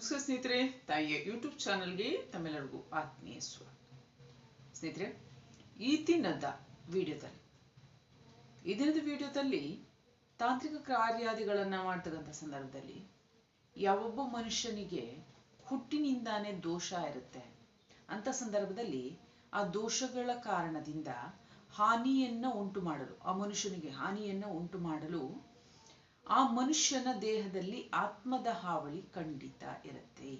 ನಮಸ್ಕಾರ ಸ್ನೇಹಿತರೆ. ತಾಯಿಯ ಯೂಟ್ಯೂಬ್ ಚಾನಲ್ಗೆ ತಮ್ಮೆಲ್ಲರಿಗೂ ಆತ್ಮೀಯ ಸ್ವಾಗತ. ಸ್ನೇಹಿತರೆ, ಈ ದಿನದ ವಿಡಿಯೋದಲ್ಲಿ, ಈ ದಿನದ ವಿಡಿಯೋದಲ್ಲಿ ತಾಂತ್ರಿಕ ಕಾರ್ಯಾದಿಗಳನ್ನು ಮಾಡ್ತಕ್ಕಂಥ ಸಂದರ್ಭದಲ್ಲಿ ಯಾವೊಬ್ಬ ಮನುಷ್ಯನಿಗೆ ಹುಟ್ಟಿನಿಂದಾನೇ ದೋಷ ಇರುತ್ತೆ ಅಂತ ಸಂದರ್ಭದಲ್ಲಿ ಆ ದೋಷಗಳ ಕಾರಣದಿಂದ ಹಾನಿಯನ್ನು ಉಂಟು ಮಾಡಲು ಆ ಮನುಷ್ಯನಿಗೆ ಹಾನಿಯನ್ನು ಉಂಟು ಮಾಡಲು ಆ ಮನುಷ್ಯನ ದೇಹದಲ್ಲಿ ಆತ್ಮದ ಹಾವಳಿ ಖಂಡಿತ ಇರುತ್ತೆ.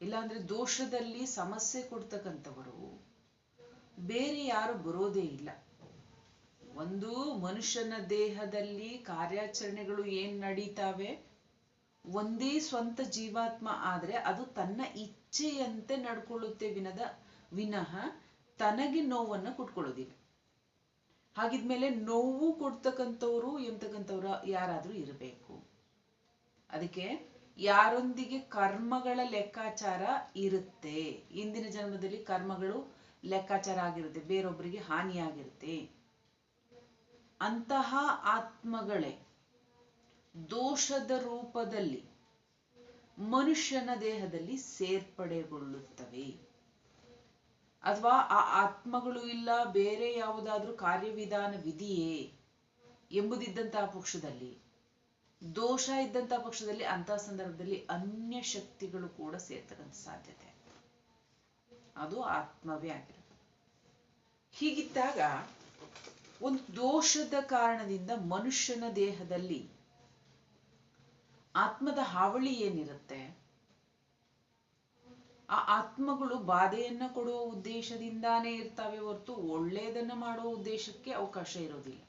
ಇಲ್ಲಾಂದ್ರೆ ದೋಷದಲ್ಲಿ ಸಮಸ್ಯೆ ಕೊಡ್ತಕ್ಕಂಥವರು ಬೇರೆ ಯಾರು ಬರೋದೇ ಇಲ್ಲ. ಒಂದು ಮನುಷ್ಯನ ದೇಹದಲ್ಲಿ ಕಾರ್ಯಾಚರಣೆಗಳು ಏನ್ ನಡೀತಾವೆ? ಒಂದೇ ಸ್ವಂತ ಜೀವಾತ್ಮ ಆದ್ರೆ ಅದು ತನ್ನ ಇಚ್ಛೆಯಂತೆ ನಡ್ಕೊಳ್ಳುತ್ತೆ ವಿನದ ವಿನಃ ತನಗೆ ನೋವನ್ನು ಕೊಟ್ಕೊಳ್ಳೋದಿಲ್ಲ. ಹಾಗಿದ್ಮೇಲೆ ನೋವು ಕೊಡ್ತಕ್ಕಂಥವ್ರು ಎಂತಕ್ಕಂಥವ್ರು ಯಾರಾದ್ರೂ ಇರಬೇಕು. ಅದಕ್ಕೆ ಯಾರೊಂದಿಗೆ ಕರ್ಮಗಳ ಲೆಕ್ಕಾಚಾರ ಇರುತ್ತೆ, ಇಂದಿನ ಜನ್ಮದಲ್ಲಿ ಕರ್ಮಗಳು ಲೆಕ್ಕಾಚಾರ ಆಗಿರುತ್ತೆ, ಬೇರೊಬ್ಬರಿಗೆ ಹಾನಿಯಾಗಿರುತ್ತೆ. ಅಂತಹ ಆತ್ಮಗಳೇ ದೋಷದ ರೂಪದಲ್ಲಿ ಮನುಷ್ಯನ ದೇಹದಲ್ಲಿ ಸೇರ್ಪಡೆಗೊಳ್ಳುತ್ತವೆ. ಅಥವಾ ಆ ಆತ್ಮಗಳು ಇಲ್ಲ, ಬೇರೆ ಯಾವುದಾದ್ರೂ ಕಾರ್ಯವಿಧಾನ ವಿಧಿಯೇ ಎಂಬುದಿದ್ದಂತಹ ಪಕ್ಷದಲ್ಲಿ, ದೋಷ ಇದ್ದಂತಹ ಪಕ್ಷದಲ್ಲಿ ಅಂತಹ ಸಂದರ್ಭದಲ್ಲಿ ಅನ್ಯ ಶಕ್ತಿಗಳು ಕೂಡ ಸೇರ್ತಕ್ಕಂಥ ಸಾಧ್ಯತೆ. ಅದು ಆತ್ಮವೇ ಆಗಿರುತ್ತೆ ಹೀಗಿದ್ದಾಗ ಒಂದು ದೋಷದ ಕಾರಣದಿಂದ ಮನುಷ್ಯನ ದೇಹದಲ್ಲಿ ಆತ್ಮದ ಹಾವಳಿ ಏನಿರುತ್ತೆ? ಆ ಆತ್ಮಗಳು ಬಾಧೆಯನ್ನ ಕೊಡುವ ಉದ್ದೇಶದಿಂದಾನೇ ಇರ್ತಾವೆ ಹೊರತು ಒಳ್ಳೆಯದನ್ನ ಮಾಡುವ ಉದ್ದೇಶಕ್ಕೆ ಅವಕಾಶ ಇರೋದಿಲ್ಲ.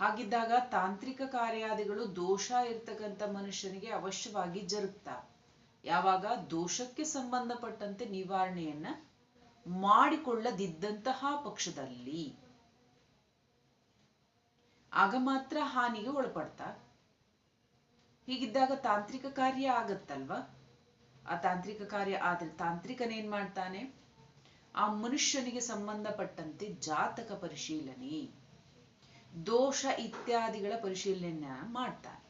ಹಾಗಿದ್ದಾಗ ತಾಂತ್ರಿಕ ಕಾರ್ಯಾದಿಗಳು ದೋಷ ಇರ್ತಕ್ಕಂಥ ಮನುಷ್ಯನಿಗೆ ಅವಶ್ಯವಾಗಿ ಜರುಗ್ತಾವೆ ಯಾವಾಗ? ದೋಷಕ್ಕೆ ಸಂಬಂಧಪಟ್ಟಂತೆ ನಿವಾರಣೆಯನ್ನ ಮಾಡಿಕೊಳ್ಳದಿದ್ದಂತಹ ಪಕ್ಷದಲ್ಲಿ. ಆಗ ಮಾತ್ರ ಹಾನಿಗೆ ಒಳಪಡ್ತಾ ಹೀಗಿದ್ದಾಗ ತಾಂತ್ರಿಕ ಕಾರ್ಯ ಆಗತ್ತಲ್ವಾ? ಆ ತಾಂತ್ರಿಕ ಕಾರ್ಯ ಆದ್ರೆ ತಾಂತ್ರಿಕನೇನ್ ಮಾಡ್ತಾನೆ? ಆ ಮನುಷ್ಯನಿಗೆ ಸಂಬಂಧಪಟ್ಟಂತೆ ಜಾತಕ ಪರಿಶೀಲನೆ, ದೋಷ ಇತ್ಯಾದಿಗಳ ಪರಿಶೀಲನೆಯನ್ನ ಮಾಡ್ತಾನೆ.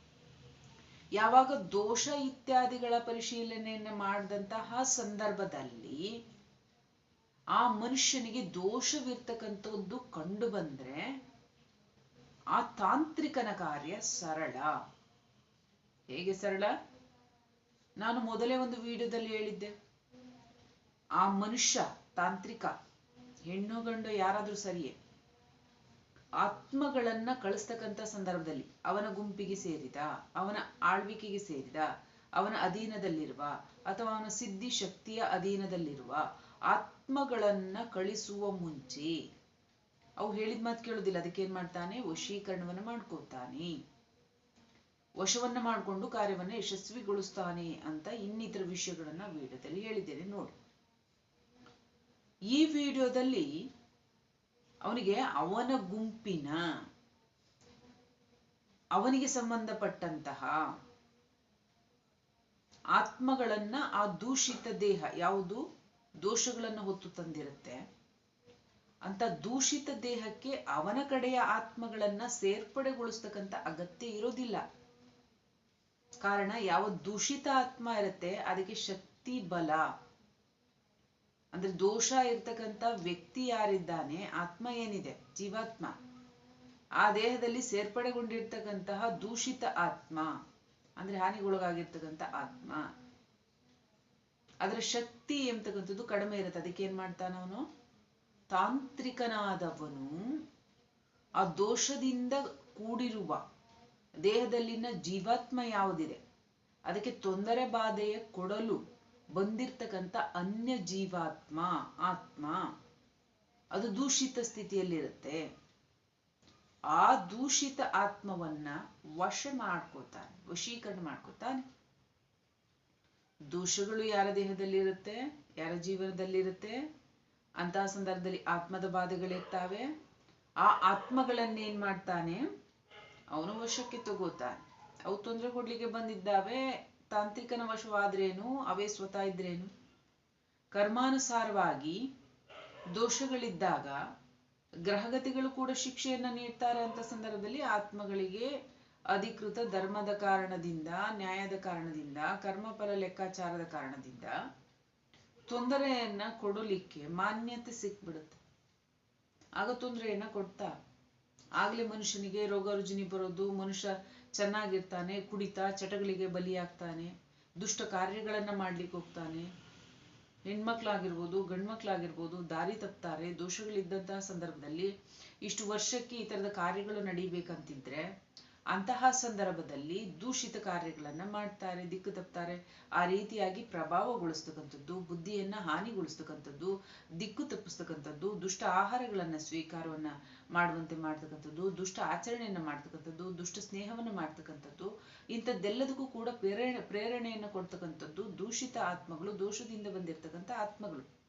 ಯಾವಾಗ ದೋಷ ಇತ್ಯಾದಿಗಳ ಪರಿಶೀಲನೆಯನ್ನ ಮಾಡಿದಂತಹ ಸಂದರ್ಭದಲ್ಲಿ ಆ ಮನುಷ್ಯನಿಗೆ ದೋಷವಿರ್ತಕ್ಕಂಥದ್ದು ಕಂಡು ಬಂದ್ರೆ ಆ ತಾಂತ್ರಿಕನ ಕಾರ್ಯ ಸರಳ. ಹೇಗೆ ಸರಳ? ನಾನು ಮೊದಲೇ ಒಂದು ವಿಡಿಯೋದಲ್ಲಿ ಹೇಳಿದ್ದೆ. ಆ ಮನುಷ್ಯ, ತಾಂತ್ರಿಕ, ಹೆಣ್ಣು ಗಂಡು ಯಾರಾದ್ರೂ ಸರಿಯೇ, ಆತ್ಮಗಳನ್ನ ಕಳಿಸ್ತಕ್ಕಂಥ ಸಂದರ್ಭದಲ್ಲಿ ಅವನ ಗುಂಪಿಗೆ ಸೇರಿದ, ಅವನ ಆಳ್ವಿಕೆಗೆ ಸೇರಿದ, ಅವನ ಅಧೀನದಲ್ಲಿರುವ ಅಥವಾ ಅವನ ಸಿದ್ಧಿ ಶಕ್ತಿಯ ಅಧೀನದಲ್ಲಿರುವ ಆತ್ಮಗಳನ್ನ ಕಳಿಸುವ ಮುಂಚೆ, ಅವು ಹೇಳಿದ ಮಾತು ಕೇಳೋದಿಲ್ಲ ಅದಕ್ಕೆ ಏನ್ ಮಾಡ್ತಾನೆ, ವಶೀಕರಣವನ್ನ ಮಾಡ್ಕೋತಾನೆ. ವಶವನ್ನ ಮಾಡಿಕೊಂಡು ಕಾರ್ಯವನ್ನ ಯಶಸ್ವಿಗೊಳಿಸ್ತಾನೆ ಅಂತ ಇನ್ನಿತರ ವಿಷಯಗಳನ್ನ ವಿಡಿಯೋದಲ್ಲಿ ಹೇಳಿದ್ದೇನೆ ನೋಡಿ. ಈ ವಿಡಿಯೋದಲ್ಲಿ ಅವನಿಗೆ ಅವನ ಗುಂಪಿನ, ಅವನಿಗೆ ಸಂಬಂಧಪಟ್ಟಂತಹ ಆತ್ಮಗಳನ್ನ, ಆ ದೂಷಿತ ದೇಹ ಯಾವುದು? ದೋಷಗಳನ್ನು ಹೊತ್ತು ತಂದಿರುತ್ತೆ. ಅಂತ ದೂಷಿತ ದೇಹಕ್ಕೆ ಅವನ ಕಡೆಯ ಆತ್ಮಗಳನ್ನ ಸೇರ್ಪಡೆಗೊಳಿಸ್ತಕ್ಕಂಥ ಅಗತ್ಯ ಇರೋದಿಲ್ಲ. ಕಾರಣ ಯಾವ ದೂಷಿತ ಆತ್ಮ ಇರುತ್ತೆ, ಅದಕ್ಕೆ ಶಕ್ತಿ ಬಲ. ಅಂದ್ರೆ ದೋಷ ಇರ್ತಕ್ಕಂಥ ವ್ಯಕ್ತಿ ಯಾರಿದ್ದಾನೆ, ಆತ್ಮ ಏನಿದೆ? ಜೀವಾತ್ಮ. ಆ ದೇಹದಲ್ಲಿ ಸೇರ್ಪಡೆಗೊಂಡಿರ್ತಕ್ಕಂತಹ ದೂಷಿತ ಆತ್ಮ, ಅಂದ್ರೆ ಹಾನಿಗೊಳಗಾಗಿರ್ತಕ್ಕಂಥ ಆತ್ಮ. ಅದರ ಶಕ್ತಿ ಎಂಬತಕ್ಕಂಥದ್ದು ಕಡಿಮೆ ಇರುತ್ತೆ. ಅದಕ್ಕೆ ಏನ್ ಮಾಡ್ತಾನ ಅವನು? ತಾಂತ್ರಿಕನಾದವನು. ಆ ದೋಷದಿಂದ ಕೂಡಿರುವ ದೇಹದಲ್ಲಿನ ಜೀವಾತ್ಮ ಯಾವುದಿದೆ? ಅದಕ್ಕೆ ತೊಂದರೆ ಬಾಧೆಯ ಕೊಡಲು ಬಂದಿರ್ತಕ್ಕಂಥ ಅನ್ಯ ಜೀವಾತ್ಮ, ಆತ್ಮ, ಅದು ದೂಷಿತ ಸ್ಥಿತಿಯಲ್ಲಿರುತ್ತೆ. ಆ ದೂಷಿತ ಆತ್ಮವನ್ನ ವಶ ಮಾಡ್ಕೋತಾನೆ, ವಶೀಕರಣ ಮಾಡ್ಕೋತಾನೆ. ದೋಷಗಳು ಯಾರ ದೇಹದಲ್ಲಿರುತ್ತೆ? ಯಾರ ಜೀವನದಲ್ಲಿರುತ್ತೆ? ಅಂತಹ ಸಂದರ್ಭದಲ್ಲಿ ಆತ್ಮದ ಬಾಧೆಗಳಿರ್ತಾವೆ. ಆ ಆತ್ಮಗಳನ್ನೇನ್ ಮಾಡ್ತಾನೆ? ಅವನು ವಶಕ್ಕೆ ತಗೋತಾನೆ. ಅವು ತೊಂದರೆ ಕೊಡ್ಲಿಕ್ಕೆ ಬಂದಿದ್ದಾವೆ, ತಾಂತ್ರಿಕನ ವಶವಾದ್ರೇನು, ಅವೇ ಸ್ವತಃ ಇದ್ರೇನು? ಕರ್ಮಾನುಸಾರವಾಗಿ ದೋಷಗಳಿದ್ದಾಗ ಗ್ರಹಗತಿಗಳು ಕೂಡ ಶಿಕ್ಷೆಯನ್ನ ನೀಡ್ತಾರೆ ಅಂತ ಸಂದರ್ಭದಲ್ಲಿ ಆತ್ಮಗಳಿಗೆ ಅಧಿಕೃತ ಧರ್ಮದ ಕಾರಣದಿಂದ, ನ್ಯಾಯದ ಕಾರಣದಿಂದ, ಕರ್ಮಫಲ ಲೆಕ್ಕಾಚಾರದ ಕಾರಣದಿಂದ ತೊಂದರೆಯನ್ನ ಕೊಡಲಿಕ್ಕೆ ಮಾನ್ಯತೆ ಸಿಕ್ಬಿಡುತ್ತೆ. ಆಗ ತೊಂದರೆಯನ್ನ ಕೊಡ್ತಾ ಆಗ್ಲೇ ಮನುಷ್ಯನಿಗೆ ರೋಗ ರುಜಿನಿ ಬರೋದು, ಮನುಷ್ಯ ಚೆನ್ನಾಗಿರ್ತಾನೆ, ಕುಡಿತಾ, ಚಟಗಳಿಗೆ ಬಲಿಯಾಗ್ತಾನೆ, ದುಷ್ಟ ಕಾರ್ಯಗಳನ್ನ ಮಾಡ್ಲಿಕ್ಕೆ ಹೋಗ್ತಾನೆ. ಹೆಣ್ಮಕ್ಳಾಗಿರ್ಬೋದು, ಗಂಡ್ಮಕ್ಳಾಗಿರ್ಬೋದು, ದಾರಿ ತಪ್ತಾರೆ. ದೋಷಗಳಿದ್ದಂತಹ ಸಂದರ್ಭದಲ್ಲಿ ಇಷ್ಟು ವರ್ಷಕ್ಕೆ ಈ ತರದ ಕಾರ್ಯಗಳು ನಡೀಬೇಕಂತಿದ್ರೆ ಅಂತಹ ಸಂದರ್ಭದಲ್ಲಿ ದೂಷಿತ ಕಾರ್ಯಗಳನ್ನ ಮಾಡ್ತಾರೆ, ದಿಕ್ಕು ತಪ್ತಾರೆ. ಆ ರೀತಿಯಾಗಿ ಪ್ರಭಾವಗೊಳಿಸ್ತಕ್ಕಂಥದ್ದು, ಬುದ್ಧಿಯನ್ನ ಹಾನಿಗೊಳಿಸ್ತಕ್ಕಂಥದ್ದು, ದಿಕ್ಕು ತಪ್ಪಿಸ್ತಕ್ಕಂಥದ್ದು, ದುಷ್ಟ ಆಹಾರಗಳನ್ನ ಸ್ವೀಕಾರವನ್ನ ಮಾಡುವಂತೆ ಮಾಡ್ತಕ್ಕಂಥದ್ದು, ದುಷ್ಟ ಆಚರಣೆಯನ್ನ ಮಾಡ್ತಕ್ಕಂಥದ್ದು, ದುಷ್ಟ ಸ್ನೇಹವನ್ನ ಮಾಡ್ತಕ್ಕಂಥದ್ದು, ಇಂಥದ್ದೆಲ್ಲದಕ್ಕೂ ಕೂಡ ಪ್ರೇರಣೆ ಪ್ರೇರಣೆಯನ್ನ ಕೊಡ್ತಕ್ಕಂಥದ್ದು ದೂಷಿತ ಆತ್ಮಗಳು, ದೋಷದಿಂದ ಬಂದಿರತಕ್ಕಂಥ ಆತ್ಮಗಳು.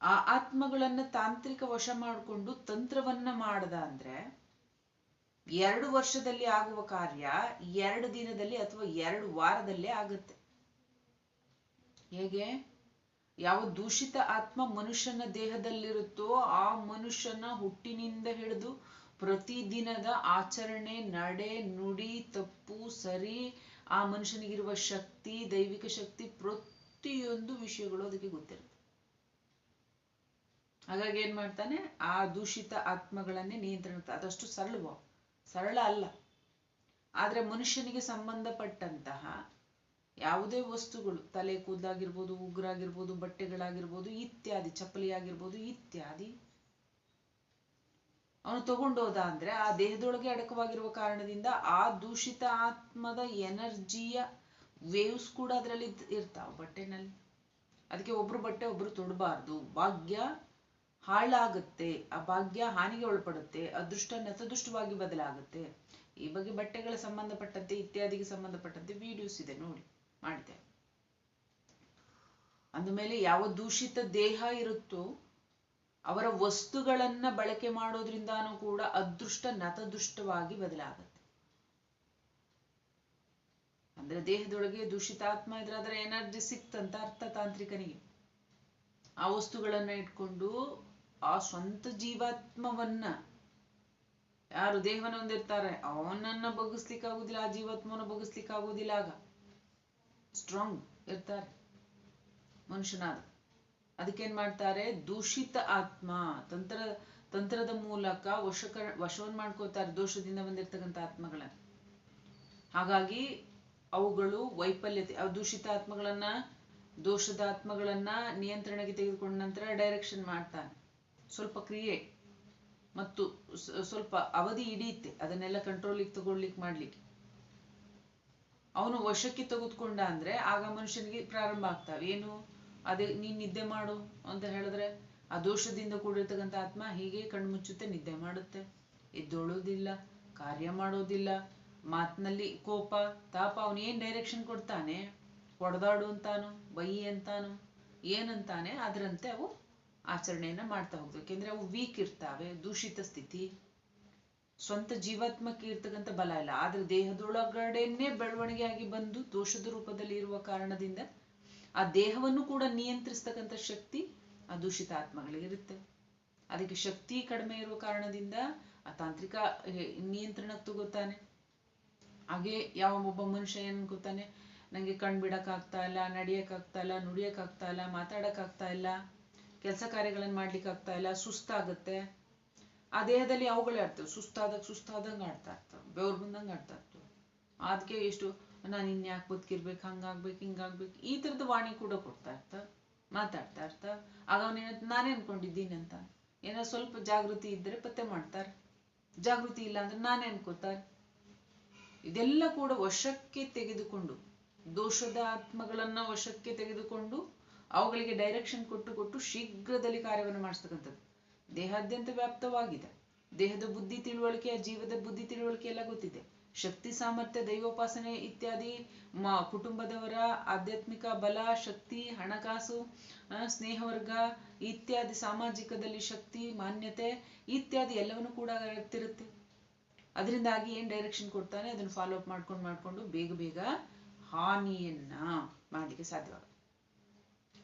ಆ ಆತ್ಮಗಳನ್ನ ತಾಂತ್ರಿಕ ವಶ ಮಾಡಿಕೊಂಡು ತಂತ್ರವನ್ನ ಮಾಡದ ಅಂದ್ರೆ ಎರಡು ವರ್ಷದಲ್ಲಿ ಆಗುವ ಕಾರ್ಯ ಎರಡು ದಿನದಲ್ಲಿ ಅಥವಾ ಎರಡು ವಾರದಲ್ಲೇ ಆಗುತ್ತೆ. ಹೇಗೆ? ಯಾವ ದೂಷಿತ ಆತ್ಮ ಮನುಷ್ಯನ ದೇಹದಲ್ಲಿರುತ್ತೋ ಆ ಮನುಷ್ಯನ ಹುಟ್ಟಿನಿಂದ ಹಿಡಿದು ಪ್ರತಿದಿನದ ಆಚರಣೆ, ನಡೆ, ನುಡಿ, ತಪ್ಪು, ಸರಿ, ಆ ಮನುಷ್ಯನಿಗಿರುವ ಶಕ್ತಿ, ದೈವಿಕ ಶಕ್ತಿ ಪ್ರತಿಯೊಂದು ವಿಷಯಗಳು ಅದಕ್ಕೆ ಗೊತ್ತಿರುತ್ತೆ. ಹಾಗಾಗಿ ಏನ್ ಮಾಡ್ತಾನೆ? ಆ ದೂಷಿತ ಆತ್ಮಗಳನ್ನೇ ನಿಯಂತ್ರಣ ಅದಷ್ಟು ಸರಳವ ಸರಳ ಅಲ್ಲ. ಆದರೆ ಮನುಷ್ಯನಿಗೆ ಸಂಬಂಧಪಟ್ಟಂತಹ ಯಾವುದೇ ವಸ್ತುಗಳು, ತಲೆ ಕೂದಾಗಿರ್ಬೋದು ಉಗುರಾಗಿರ್ಬೋದು, ಬಟ್ಟೆಗಳಾಗಿರ್ಬೋದು, ಇತ್ಯಾದಿ ಚಪ್ಪಲಿ ಆಗಿರ್ಬೋದು ಇತ್ಯಾದಿ. ಅವನು ತಗೊಂಡೋದ ಅಂದ್ರೆ ಆ ದೇಹದೊಳಗೆ ಅಡಕವಾಗಿರುವ ಕಾರಣದಿಂದ ಆ ದೂಷಿತ ಆತ್ಮದ ಎನರ್ಜಿಯ ವೇವ್ಸ್ ಕೂಡ ಅದರಲ್ಲಿ ಇರ್ತಾವ ಬಟ್ಟೆನಲ್ಲಿ. ಅದಕ್ಕೆ ಒಬ್ರು ಬಟ್ಟೆ ಒಬ್ರು ತೊಡಬಾರ್ದು. ಭಾಗ್ಯ ಹಾಳಾಗುತ್ತೆ ಆ ಭಾಗ್ಯ ಹಾನಿಗೆ ಒಳಪಡುತ್ತೆ, ಅದೃಷ್ಟ ನತದೃಷ್ಟವಾಗಿ ಬದಲಾಗುತ್ತೆ. ಈ ಬಗ್ಗೆ ಬಟ್ಟೆಗಳ ಸಂಬಂಧಪಟ್ಟಂತೆ, ಇತ್ಯಾದಿಗೆ ಸಂಬಂಧಪಟ್ಟಂತೆ ವಿಡಿಯೋಸ್ ಇದೆ ನೋಡಿ, ಮಾಡಿದೆ. ಅಂದಮೇಲೆ ಯಾವ ದೂಷಿತ ದೇಹ ಇರುತ್ತೋ, ಅವರ ವಸ್ತುಗಳನ್ನ ಬಳಕೆ ಮಾಡೋದ್ರಿಂದಾನೂ ಕೂಡ ಅದೃಷ್ಟ ನತದೃಷ್ಟವಾಗಿ ಬದಲಾಗುತ್ತೆ. ಅಂದ್ರೆ ದೇಹದೊಳಗೆ ದೂಷಿತಾತ್ಮ ಇದ್ರೆ ಅದರ ಎನರ್ಜಿ ಸಿಕ್ತಂತ ಅರ್ಥ ತಾಂತ್ರಿಕನಿಗೆ. ಆ ವಸ್ತುಗಳನ್ನ ಇಟ್ಕೊಂಡು ಆ ಸ್ವಂತ ಜೀವಾತ್ಮವನ್ನ ಯಾರು ದೇಹವನ್ನು ಹೊಂದಿರ್ತಾರೆ ಅವನನ್ನ ಬಗ್ಗಿಸ್ಲಿಕ್ಕೆ ಆಗುದಿಲ್ಲ ಆ ಜೀವಾತ್ಮವನ್ನ ಬಗ್ಗಿಸ್ಲಿಕ್ಕೆ ಆಗುದಿಲ್ಲ ಆಗ ಸ್ಟ್ರಾಂಗ್ ಇರ್ತಾರೆ ಮನುಷ್ಯನಾದ. ಅದಕ್ಕೇನ್ ಮಾಡ್ತಾರೆ? ದೂಷಿತ ಆತ್ಮ, ತಂತ್ರ, ತಂತ್ರದ ಮೂಲಕ ವಶಕ, ವಶವನ್ ಮಾಡ್ಕೋತಾರೆ ದೋಷದಿಂದ ಬಂದಿರ್ತಕ್ಕಂಥ ಆತ್ಮಗಳನ್ನ. ಹಾಗಾಗಿ ಅವುಗಳು ವೈಫಲ್ಯತೆ ದೂಷಿತ ಆತ್ಮಗಳನ್ನ, ದೋಷದ ಆತ್ಮಗಳನ್ನ ನಿಯಂತ್ರಣಕ್ಕೆ ತೆಗೆದುಕೊಂಡ ನಂತರ ಡೈರೆಕ್ಷನ್ ಮಾಡ್ತಾನೆ ಸ್ವಲ್ಪ ಕ್ರಿಯೆ ಮತ್ತು ಸ್ವಲ್ಪ ಅವಧಿ ಹಿಡಿಯುತ್ತೆ. ಅದನ್ನೆಲ್ಲ ಕಂಟ್ರೋಲಿಗೆ ತಗೊಳ್ಲಿಕ್ಕೆ ಮಾಡ್ಲಿಕ್ಕೆ. ಅವನು ವಶಕ್ಕೆ ತೆಗೆದುಕೊಂಡ ಅಂದ್ರೆ ಆಗ ಮನುಷ್ಯನಿಗೆ ಪ್ರಾರಂಭ ಆಗ್ತಾವೆ. ಏನು? ಅದೇ, ನೀನ್ ನಿದ್ದೆ ಮಾಡು ಅಂತ ಹೇಳಿದ್ರೆ ಆ ದೋಷದಿಂದ ಕೂಡಿರ್ತಕ್ಕಂಥ ಆತ್ಮ ಹೀಗೆ ಕಣ್ಮುಚ್ಚುತ್ತೆ, ನಿದ್ದೆ ಮಾಡುತ್ತೆ. ಎದ್ದೊಳೋದಿಲ್ಲ, ಕಾರ್ಯ ಮಾಡೋದಿಲ್ಲ, ಮಾತಿನಲ್ಲಿ ಕೋಪ, ತಾಪ, ಅವನು ಏನ್ ಡೈರೆಕ್ಷನ್ ಕೊಡ್ತಾನೆ? ಹೊಡೆದಾಡು ಅಂತಾನು, ಬೈ ಅಂತಾನು, ಏನಂತಾನೆ, ಅದರಂತೆ ಅವು ಆಚರಣೆಯನ್ನ ಮಾಡ್ತಾ ಹೋಗ್ತವೆ ಯಾಕೆಂದ್ರೆ ಅವು ವೀಕ್ ಇರ್ತಾವೆ, ದೂಷಿತ ಸ್ಥಿತಿ, ಸ್ವಂತ ಜೀವಾತ್ಮಕ್ಕೆ ಇರ್ತಕ್ಕಂಥ ಬಲ ಇಲ್ಲ. ಆದ್ರೆ ದೇಹದೊಳಗಡೆನೆ ಬೆಳವಣಿಗೆ ಆಗಿ ಬಂದು ದೋಷದ ರೂಪದಲ್ಲಿ ಇರುವ ಕಾರಣದಿಂದ ಆ ದೇಹವನ್ನು ಕೂಡ ನಿಯಂತ್ರಿಸ್ತಕ್ಕಂಥ ಶಕ್ತಿ ಆ ದೂಷಿತ ಆತ್ಮಗಳಿಗೆ ಇರುತ್ತೆ. ಅದಕ್ಕೆ ಶಕ್ತಿ ಕಡಿಮೆ ಇರುವ ಕಾರಣದಿಂದ ಆ ತಾಂತ್ರಿಕ ನಿಯಂತ್ರಣಕ್ಕೆ ತಗೋತಾನೆ. ಹಾಗೆ ಯಾವ ಒಬ್ಬ ಮನುಷ್ಯ ಏನ್ ಗೊತ್ತಾನೆ ನಂಗೆ ಕಣ್ ಬಿಡಕ್ ಇಲ್ಲ ನಡಿಯಕ್ ಇಲ್ಲ ನುಡಿಯಕ್ ಆಗ್ತಾ ಇಲ್ಲ ಮಾತಾಡಕ್ ಆಗ್ತಾ ಇಲ್ಲ. ಕೆಲಸ ಕಾರ್ಯಗಳನ್ನ ಮಾಡ್ಲಿಕ್ಕೆ ಆಗ್ತಾ ಇಲ್ಲ, ಸುಸ್ತಾಗತ್ತೆ. ಆ ದೇಹದಲ್ಲಿ ಅವುಗಳೇ ಆಡ್ತವೆ ಸುಸ್ತಾದಾಗ ಸುಸ್ತಾದಂಗ ಆಡ್ತಾ ಇರ್ತವೆ ಬೆವ್ರು ಬಂದಂಗ ಆಡ್ತಾ ಇರ್ತವೆ ಅದಕ್ಕೆ ಎಷ್ಟು, ನಾನು ಇನ್ಯಾಕೆ ಬದುಕಿರ್ಬೇಕು ಹಂಗಾಗ್ಬೇಕು ಹಿಂಗಾಗ್ಬೇಕು ಈ ತರದ ವಾಣಿ ಕೂಡ ಕೊಡ್ತಾ ಇರ್ತ, ಮಾತಾಡ್ತಾ ಇರ್ತ. ಆಗ ಅವನೇನ ನಾನೇ ಅನ್ಕೊಂಡಿದ್ದೀನಿ ಅಂತ. ಏನೋ ಸ್ವಲ್ಪ ಜಾಗೃತಿ ಇದ್ರೆ ಪತ್ತೆ ಮಾಡ್ತಾರೆ. ಜಾಗೃತಿ ಇಲ್ಲ ಅಂದ್ರೆ ನಾನೇ ಅನ್ಕೋತಾರೆ. ಇದೆಲ್ಲ ಕೂಡ ವಶಕ್ಕೆ ತೆಗೆದುಕೊಂಡು, ದೋಷದ ಆತ್ಮಗಳನ್ನ ವಶಕ್ಕೆ ತೆಗೆದುಕೊಂಡು ಅವುಗಳಿಗೆ ಡೈರೆಕ್ಷನ್ ಕೊಟ್ಟು ಕೊಟ್ಟು ಶೀಘ್ರದಲ್ಲಿ ಕಾರ್ಯವನ್ನು ಮಾಡಿಸ್ತಕ್ಕಂಥದ್ದು. ದೇಹಾದ್ಯಂತ ವ್ಯಾಪ್ತವಾಗಿದೆ. ದೇಹದ ಬುದ್ಧಿ ತಿಳುವಳಿಕೆ, ಜೀವದ ಬುದ್ಧಿ ತಿಳುವಳಿಕೆ ಎಲ್ಲ ಗೊತ್ತಿದೆ. ಶಕ್ತಿ, ಸಾಮರ್ಥ್ಯ, ದೈವೋಪಾಸನೆ ಇತ್ಯಾದಿ ಮ, ಕುಟುಂಬದವರ ಆಧ್ಯಾತ್ಮಿಕ ಬಲ, ಶಕ್ತಿ, ಹಣಕಾಸು ಸ್ನೇಹವರ್ಗ ಇತ್ಯಾದಿ, ಸಾಮಾಜಿಕದಲ್ಲಿ ಶಕ್ತಿ, ಮಾನ್ಯತೆ ಇತ್ಯಾದಿ ಎಲ್ಲವನ್ನೂ ಕೂಡ ಗೊತ್ತಿರುತ್ತೆ ಅದರಿಂದಾಗಿ ಏನ್ ಡೈರೆಕ್ಷನ್ ಕೊಡ್ತಾನೆ? ಅದನ್ನು ಫಾಲೋ ಅಪ್ ಮಾಡ್ಕೊಂಡು ಮಾಡ್ಕೊಂಡು ಬೇಗ ಬೇಗ ಹಾನಿಯನ್ನ ಮಾಡಲಿಕ್ಕೆ ಸಾಧ್ಯವಾಗ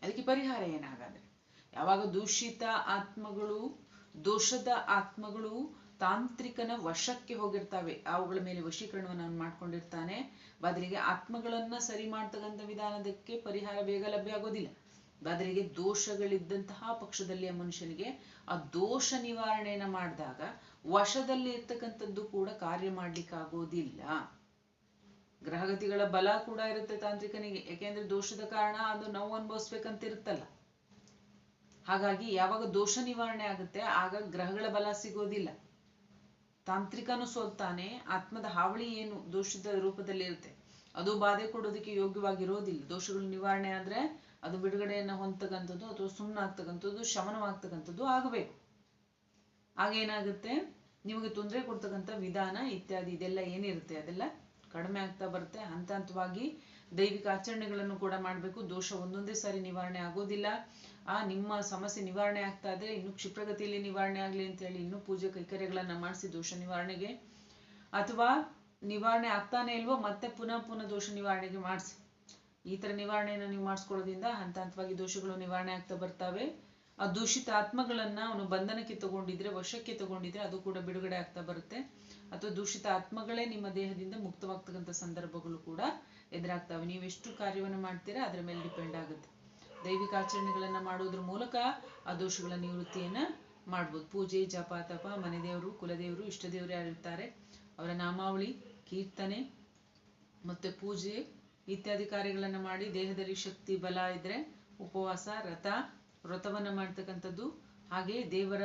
ಅದಕ್ಕೆ ಪರಿಹಾರ ಏನಾಗಾದ್ರೆ? ಯಾವಾಗ ದೂಷಿತ ಆತ್ಮಗಳು, ದೋಷದ ಆತ್ಮಗಳು ತಾಂತ್ರಿಕನ ವಶಕ್ಕೆ ಹೋಗಿರ್ತಾವೆ, ಅವುಗಳ ಮೇಲೆ ವಶೀಕರಣವನ್ನು ಅವನು ಮಾಡ್ಕೊಂಡಿರ್ತಾನೆ ಬದಲಿಗೆ ಆತ್ಮಗಳನ್ನ ಸರಿ ಮಾಡ್ತಕ್ಕಂಥ ವಿಧಾನದಕ್ಕೆ ಪರಿಹಾರ ಬೇಗ ಲಭ್ಯ ಆಗೋದಿಲ್ಲ. ಬದಲಿಗೆ ದೋಷಗಳಿದ್ದಂತಹ ಪಕ್ಷದಲ್ಲಿ ಆ ಮನುಷ್ಯನಿಗೆ ಆ ದೋಷ ನಿವಾರಣೆಯನ್ನ ಮಾಡಿದಾಗ ವಶದಲ್ಲಿ ಇರ್ತಕ್ಕಂಥದ್ದು ಕೂಡ ಕಾರ್ಯ ಮಾಡ್ಲಿಕ್ಕಾಗೋದಿಲ್ಲ. ಗ್ರಹಗತಿಗಳ ಬಲ ಕೂಡ ಇರುತ್ತೆ ತಾಂತ್ರಿಕನಿಗೆ. ಯಾಕೆಂದ್ರೆ ದೋಷದ ಕಾರಣ ಅದು ನೋವು ಅನುಭವಿಸ್ಬೇಕಂತ ಇರುತ್ತಲ್ಲ ಹಾಗಾಗಿ ಯಾವಾಗ ದೋಷ ನಿವಾರಣೆ ಆಗುತ್ತೆ, ಆಗ ಗ್ರಹಗಳ ಬಲ ಸಿಗೋದಿಲ್ಲ. ತಾಂತ್ರಿಕನು ಸೋಲ್ತಾನೆ, ಆತ್ಮದ ಹಾವಳಿ ಏನು ದೋಷದ ರೂಪದಲ್ಲಿ ಇರುತ್ತೆ ಅದು ಬಾಧೆ ಕೊಡೋದಕ್ಕೆ ಯೋಗ್ಯವಾಗಿರೋದಿಲ್ಲ. ದೋಷಗಳು ನಿವಾರಣೆ ಆದ್ರೆ ಅದು ಬಿಡುಗಡೆಯನ್ನ ಹೊಂದತಕ್ಕಂಥದ್ದು ಅಥವಾ ಸುಮ್ಮನಾಗ್ತಕ್ಕಂಥದ್ದು ಶಮನವಾಗ್ತಕ್ಕಂಥದ್ದು ಆಗಬೇಕು. ಆಗೇನಾಗುತ್ತೆ ನಿಮಗೆ ತೊಂದರೆ ಕೊಡ್ತಕ್ಕಂಥ ವಿಧಾನ ಇತ್ಯಾದಿ ಇದೆಲ್ಲ ಏನಿರುತ್ತೆ ಅದೆಲ್ಲ ಕಡಿಮೆ ಆಗ್ತಾ ಬರುತ್ತೆ. ಹಂತ ಹಂತವಾಗಿ ದೈವಿಕ ಆಚರಣೆಗಳನ್ನು ಕೂಡ ಮಾಡಬೇಕು. ದೋಷ ಒಂದೊಂದೇ ಸಾರಿ ನಿವಾರಣೆ ಆಗೋದಿಲ್ಲ. ಆ, ನಿಮ್ಮ ಸಮಸ್ಯೆ ನಿವಾರಣೆ ಆಗ್ತಾ ಇದ್ರೆ ಇನ್ನು ಕ್ಷಿಪ್ರಗತಿಯಲ್ಲಿ ನಿವಾರಣೆ ಆಗಲಿ ಅಂತ ಹೇಳಿ ಇನ್ನೂ ಪೂಜೆ ಕೈಕರ್ಯಗಳನ್ನ ಮಾಡಿಸಿ ದೋಷ ನಿವಾರಣೆಗೆ. ಅಥವಾ ನಿವಾರಣೆ ಆಗ್ತಾನೆ ಇಲ್ವೋ ಮತ್ತೆ ಪುನಃ ಪುನಃ ದೋಷ ನಿವಾರಣೆಗೆ ಮಾಡಿಸಿ. ಈ ತರ ನಿವಾರಣೆಯನ್ನು ನೀವು ಮಾಡಿಸ್ಕೊಳ್ಳೋದ್ರಿಂದ ಹಂತ ಹಂತವಾಗಿ ದೋಷಗಳು ನಿವಾರಣೆ ಆಗ್ತಾ ಬರ್ತವೆ. ಆ ದೂಷಿತ ಆತ್ಮಗಳನ್ನ ಅವನು ಬಂಧನಕ್ಕೆ ತಗೊಂಡಿದ್ರೆ, ವಶಕ್ಕೆ ತಗೊಂಡಿದ್ರೆ ಅದು ಕೂಡ ಬಿಡುಗಡೆ ಆಗ್ತಾ ಬರುತ್ತೆ. ಅಥವಾ ದೂಷಿತ ಆತ್ಮಗಳೇ ನಿಮ್ಮ ದೇಹದಿಂದ ಮುಕ್ತವಾಗ್ತಕ್ಕಂಥ ಸಂದರ್ಭಗಳು ಕೂಡ ಎದುರಾಗ್ತವೆ. ನೀವು ಎಷ್ಟು ಕಾರ್ಯವನ್ನು ಮಾಡ್ತೀರಾ ಅದರ ಮೇಲೆ ಡಿಪೆಂಡ್ ಆಗುತ್ತೆ. ದೈವಿಕ ಆಚರಣೆಗಳನ್ನ ಮಾಡೋದ್ರ ಮೂಲಕ ಆ ದೋಷಗಳ ನಿವೃತ್ತಿಯನ್ನ ಮಾಡ್ಬೋದು. ಪೂಜೆ, ಜಪ, ತಪ ಮನೆ ದೇವರು ಕುಲದೇವರು ಇಷ್ಟ ದೇವರು ಯಾರಿರ್ತಾರೆ ಅವರ ನಾಮಾವಳಿ, ಕೀರ್ತನೆ ಮತ್ತೆ ಪೂಜೆ ಇತ್ಯಾದಿ ಕಾರ್ಯಗಳನ್ನು ಮಾಡಿ ದೇಹದಲ್ಲಿ ಶಕ್ತಿ, ಬಲ ಇದ್ರೆ ಉಪವಾಸ, ರಥ, ವ್ರತವನ್ನ ಮಾಡ್ತಕ್ಕಂಥದ್ದು. ಹಾಗೆ ದೇವರ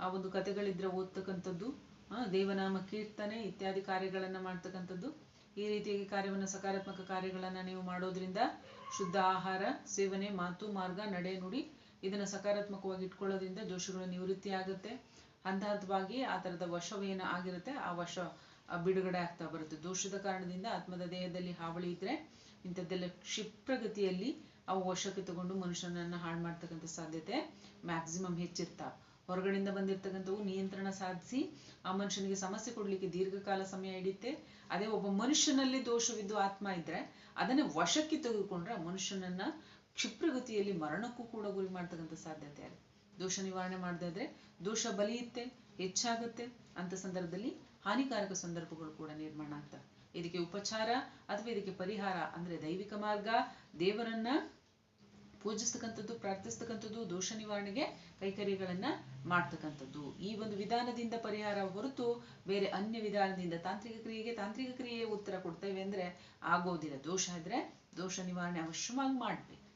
ಆ ಒಂದು ಕಥೆಗಳಿದ್ರೆ ಓದ್ತಕ್ಕಂಥದ್ದು ದೇವನಾಮ ಕೀರ್ತನೆ ಇತ್ಯಾದಿ ಕಾರ್ಯಗಳನ್ನು ಮಾಡ್ತಕ್ಕಂಥದ್ದು. ಈ ರೀತಿಯಾಗಿ ಕಾರ್ಯವನ್ನು ಸಕಾರಾತ್ಮಕ ಕಾರ್ಯಗಳನ್ನು ನೀವು ಮಾಡೋದ್ರಿಂದ ಶುದ್ಧ ಆಹಾರ, ಸೇವನೆ, ಮಾತು, ಮಾರ್ಗ, ನಡೆ, ನುಡಿ ಇದನ್ನ ಸಕಾರಾತ್ಮಕವಾಗಿ ಇಟ್ಕೊಳ್ಳೋದ್ರಿಂದ ದೋಷಗಳು ನಿವೃತ್ತಿ ಆಗುತ್ತೆ. ಹಂತ ಆ ತರದ ವಶವೇನ ಆಗಿರುತ್ತೆ. ಆ ವಶ ಬಿಡುಗಡೆ ಆಗ್ತಾ ಬರುತ್ತೆ. ದೋಷದ ಕಾರಣದಿಂದ ಆತ್ಮದ ದೇಹದಲ್ಲಿ ಹಾವಳಿ ಇದ್ರೆ ಇಂಥದ್ದೆಲ್ಲ ಕ್ಷಿಪ್ರಗತಿಯಲ್ಲಿ ಅವು ವಶಕ್ಕೆ ತಗೊಂಡು ಮನುಷ್ಯನನ್ನ ಹಾಳು ಮಾಡ್ತಕ್ಕಂಥ ಸಾಧ್ಯತೆ ಮ್ಯಾಕ್ಸಿಮಮ್ ಹೆಚ್ಚಿರ್ತಾವ ಹೊರಗಡೆಯಿಂದ ಬಂದಿರ್ತಕ್ಕಂಥವು ನಿಯಂತ್ರಣ ಸಾಧಿಸಿ ಆ ಮನುಷ್ಯನಿಗೆ ಸಮಸ್ಯೆ ಕೊಡ್ಲಿಕ್ಕೆ ದೀರ್ಘಕಾಲ ಸಮಯ ಹಿಡಿಯುತ್ತೆ. ಅದೇ ಒಬ್ಬ ಮನುಷ್ಯನಲ್ಲಿ ದೋಷವಿದ್ದು ಆತ್ಮ ಇದ್ರೆ ಅದನ್ನ ವಶಕ್ಕೆ ತೆಗೆದುಕೊಂಡ್ರೆ ಮನುಷ್ಯನನ್ನ ಕ್ಷಿಪ್ರಗತಿಯಲ್ಲಿ ಮರಣಕ್ಕೂ ಕೂಡ ಗುರಿ ಮಾಡ್ತಕ್ಕಂಥ ಸಾಧ್ಯತೆ ಇದೆ ದೋಷ ನಿವಾರಣೆ ಮಾಡದಾದ್ರೆ ದೋಷ ಬಲಿಯುತ್ತೆ ಹೆಚ್ಚಾಗುತ್ತೆ. ಅಂತ ಸಂದರ್ಭದಲ್ಲಿ ಹಾನಿಕಾರಕ ಸಂದರ್ಭಗಳು ಕೂಡ ನಿರ್ಮಾಣ ಆಗ್ತವೆ. ಇದಕ್ಕೆ ಉಪಚಾರ ಅಥವಾ ಇದಕ್ಕೆ ಪರಿಹಾರ ಅಂದ್ರೆ ದೈವಿಕ ಮಾರ್ಗ, ದೇವರನ್ನ ಪೂಜಿಸ್ತಕ್ಕಂಥದ್ದು, ಪ್ರಾರ್ಥಿಸ್ತಕ್ಕಂಥದ್ದು, ದೋಷ ನಿವಾರಣೆಗೆ ಕೈಕರ್ಯಗಳನ್ನ ಮಾಡ್ತಕ್ಕಂಥದ್ದು. ಈ ಒಂದು ವಿಧಾನದಿಂದ ಪರಿಹಾರ ಹೊರತು ಬೇರೆ ಅನ್ಯ ವಿಧಾನದಿಂದ ತಾಂತ್ರಿಕ ಕ್ರಿಯೆಗೆ ತಾಂತ್ರಿಕ ಕ್ರಿಯೆ ಉತ್ತರ ಕೊಡ್ತೇವೆ ಅಂದ್ರೆ ಆಗೋದಿಲ್ಲ. ದೋಷ ಇದ್ರೆ ದೋಷ ನಿವಾರಣೆ ಅವಶ್ಯವಾಗಿ ಮಾಡ್ಬೇಕು.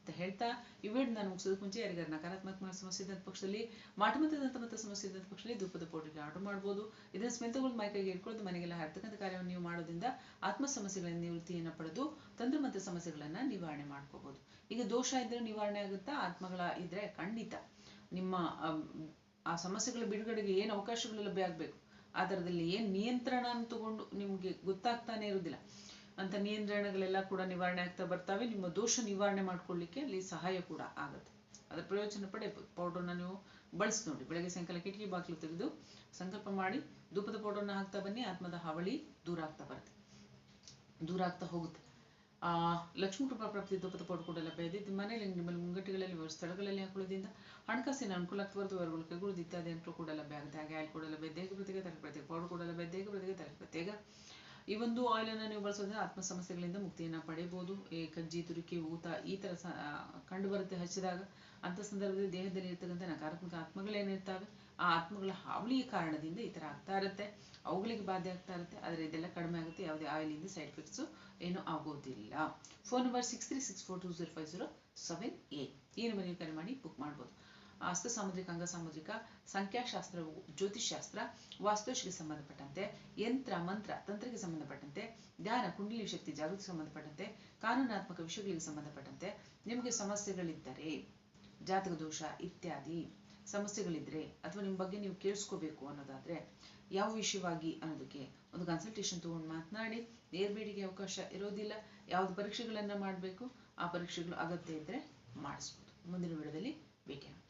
ಅಂತ ಹೇಳ್ತಾ ವಿಡಿಯೋ ನಾನು ಮುಗಿಸೋದಕ್ಕೆ ಮುಂಚೆ ಯಾರಿಗಾರ ನಕಾರಾತ್ಮಕ ಸಮಸ್ಯೆ ಇದ್ದಂಥ ಪಕ್ಷದಲ್ಲಿ ಮಾಟಮತದಂತ ಮತ್ತು ಸಮಸ್ಯೆ ಇದ್ದಂಥ ಪಕ್ಷದಲ್ಲಿ ಧೂಪದ ಪೌಡರ್ಗೆ ಆರ್ಡರ್ ಮಾಡ್ಬೋದು. ಇದನ್ನ ಸ್ಮೆಂತಗಳು ಮೈಕೈಗೆ ಇಟ್ಕೊಳ್ಳೋದು ಮನೆಗೆಲ್ಲ ಹರತಕ್ಕಂಥ ಕಾರ್ಯವನ್ನು ನೀವು ಮಾಡೋದ್ರಿಂದ ಆತ್ಮ ಸಮಸ್ಯೆಗಳ ನಿವೃತ್ತಿಯನ್ನು ಪಡೆದು ತಂತ್ರಮಂತ್ರ ಸಮಸ್ಯೆಗಳನ್ನ ನಿವಾರಣೆ ಮಾಡ್ಕೋಬಹುದು ಈಗ ದೋಷ ಇದ್ರೆ ನಿವಾರಣೆ ಆಗುತ್ತಾ? ಆತ್ಮಗಳ ಇದ್ರೆ ಖಂಡಿತ. ನಿಮ್ಮ ಆ ಸಮಸ್ಯೆಗಳ ಬಿಡುಗಡೆಗೆ ಏನು ಅವಕಾಶಗಳು ಲಭ್ಯ ಆಗಬೇಕು? ಆ ಥರದಲ್ಲಿ ಏನ್ ನಿಯಂತ್ರಣ ತಗೊಂಡು ನಿಮಗೆ ಗೊತ್ತಾಗ್ತಾನೆ ಇರುವುದಿಲ್ಲ ಅಂತ ನಿಯಂತ್ರಣಗಳೆಲ್ಲ ಕೂಡ ನಿವಾರಣೆ ಆಗ್ತಾ ಬರ್ತವೆ. ನಿಮ್ಮ ದೋಷ ನಿವಾರಣೆ ಮಾಡ್ಕೊಳ್ಳಿಕ್ಕೆ ಅಲ್ಲಿ ಸಹಾಯ ಕೂಡ ಆಗುತ್ತೆ. ಅದರ ಪ್ರಯೋಜನ ಪಡೆಯಬಹುದು ಪೌಡರ್ನ ನೀವು ಬಳಸಿ ನೋಡಿ. ಬೆಳಗ್ಗೆ ಸಾಯಂಕಾಲ ಕಿಟಕಿ ಬಾಗಿಲು ತೆಗೆದು ಸಂಕಲ್ಪ ಮಾಡಿ ಧೂಪದ ಪೌಡರ್ನ ಹಾಕ್ತಾ ಬನ್ನಿ. ಆತ್ಮದ ಹಾವಳಿ ದೂರ ಆಗ್ತಾ ಬರುತ್ತೆ. ದೂರ ಆಗ್ತಾ ಹೋಗುತ್ತೆ. ಆ, ಲಕ್ಷ್ಮೀ ಕೃಪಾ ಪ್ರಾಪ್ತಿ ಧೂಪದ ಪೌಡರ್ ಕೂಡ ಲಭ್ಯ ಇದೆ ಮನೆಯಲ್ಲಿ ನಿಮ್ಮಲ್ಲಿ ಮುಂಗಟ್ಟುಗಳಲ್ಲಿ ಸ್ಥಳಗಳಲ್ಲಿ ಹಾಕೊಳ್ಳೋದ್ರಿಂದ ಹಣಕಾಸಿನ ಅನುಕೂಲ ಆಗ್ತಾ ಬರುತ್ತೆ ವರಗಳು ಕೈಗೊಳ್ಳೋದು ಇತ್ಯಾದಿ ಕೂಡ ಲಭ್ಯ ಆಗುತ್ತೆ ಹಾಗೆ ಆಯ್ಲ್ ಕೂಡ ಲಭ್ಯ ದೇಹ ಪ್ರತ್ಯೇಕ ಪ್ರತ್ಯೇಕ ಪೌಡರ್ ಕೂಡ ಲಭ್ಯ ದೇಹ ಪ್ರತ್ಯೇಕ ತಲೆ ಪ್ರತ್ಯೇಕ. ಈ ಒಂದು ಆಯಿಲ್ ಅನ್ನು ನೀವು ಬಳಸೋದ್ರಿಂದ ಆತ್ಮ ಸಮಸ್ಯೆಗಳಿಂದ ಮುಕ್ತಿಯನ್ನ ಪಡೆಯಬಹುದು. ಕಜ್ಜಿ ತುರಿಕೆ, ಊತ, ಈ ತರ ಕಂಡು ಬರುತ್ತೆ ಹಚ್ಚಿದಾಗ. ಅಂತ ಸಂದರ್ಭದಲ್ಲಿ ದೇಹದಲ್ಲಿ ಇರ್ತಕ್ಕಂಥ ನಕಾರಾತ್ಮಕ ಆತ್ಮಗಳೇನಿರ್ತಾವೆ ಆ ಆತ್ಮಗಳ ಹಾವಳಿ ಕಾರಣದಿಂದ ಈ ತರ ಆಗ್ತಾ ಇರುತ್ತೆ. ಅವುಗಳಿಗೆ ಬಾಧೆ ಆಗ್ತಾ ಇರುತ್ತೆ. ಆದರೆ ಇದೆಲ್ಲ ಕಡಿಮೆ ಆಗುತ್ತೆ. ಯಾವುದೇ ಆಯಿಲ್ ಇಂದ ಸೈಡ್ ಎಫೆಕ್ಟ್ಸ್ ಏನು ಆಗೋದಿಲ್ಲ. Phone number six three six four two zero five zero seven eight ಈ ನಂಬರ್ಗೆ ಕರೆ ಮಾಡಿ ಬುಕ್ ಮಾಡ್ಬೋದು. ಹಸ್ತ ಸಾಮುದ್ರಿಕ ಅಂಗ ಸಾಮುದ್ರಿಕ ಸಂಖ್ಯಾಶಾಸ್ತ್ರ ಜ್ಯೋತಿಷ್ಶಾಸ್ತ್ರ ವಾಸ್ತುಶಿಗೆ ಸಂಬಂಧಪಟ್ಟಂತೆ, ಯಂತ್ರ, ಮಂತ್ರ, ತಂತ್ರಕ್ಕೆ ಸಂಬಂಧಪಟ್ಟಂತೆ ಧ್ಯಾನ ಕುಂಡಲಿ ಶಕ್ತಿ, ಜಾಗೃತಿ ಸಂಬಂಧಪಟ್ಟಂತೆ, ಕಾನೂನಾತ್ಮಕ ವಿಷಯಗಳಿಗೆ ಸಂಬಂಧಪಟ್ಟಂತೆ ನಿಮಗೆ ಸಮಸ್ಯೆಗಳಿದ್ದರೆ, ಜಾತಕ ದೋಷ ಇತ್ಯಾದಿ ಸಮಸ್ಯೆಗಳಿದ್ರೆ ಅಥವಾ ನಿಮ್ಮ ಬಗ್ಗೆ ನೀವು ಕೇಳಿಸ್ಕೋಬೇಕು ಅನ್ನೋದಾದ್ರೆ ಯಾವ ವಿಷಯವಾಗಿ ಅನ್ನೋದಕ್ಕೆ ಒಂದು ಕನ್ಸಲ್ಟೇಷನ್ ತಗೊಂಡು ಮಾತನಾಡಿ. ನೇರ್ಬೇಡಿಗೆ ಅವಕಾಶ ಇರೋದಿಲ್ಲ. ಯಾವ್ದು ಪರೀಕ್ಷೆಗಳನ್ನ ಮಾಡಬೇಕು, ಆ ಪರೀಕ್ಷೆಗಳು ಅಗತ್ಯ ಇದ್ರೆ ಮಾಡಿಸ್ಬೋದು. ಮುಂದಿನ ವಿಡಿಯೋದಲ್ಲಿ ಭೇಟಿಯಾಗೋಣ.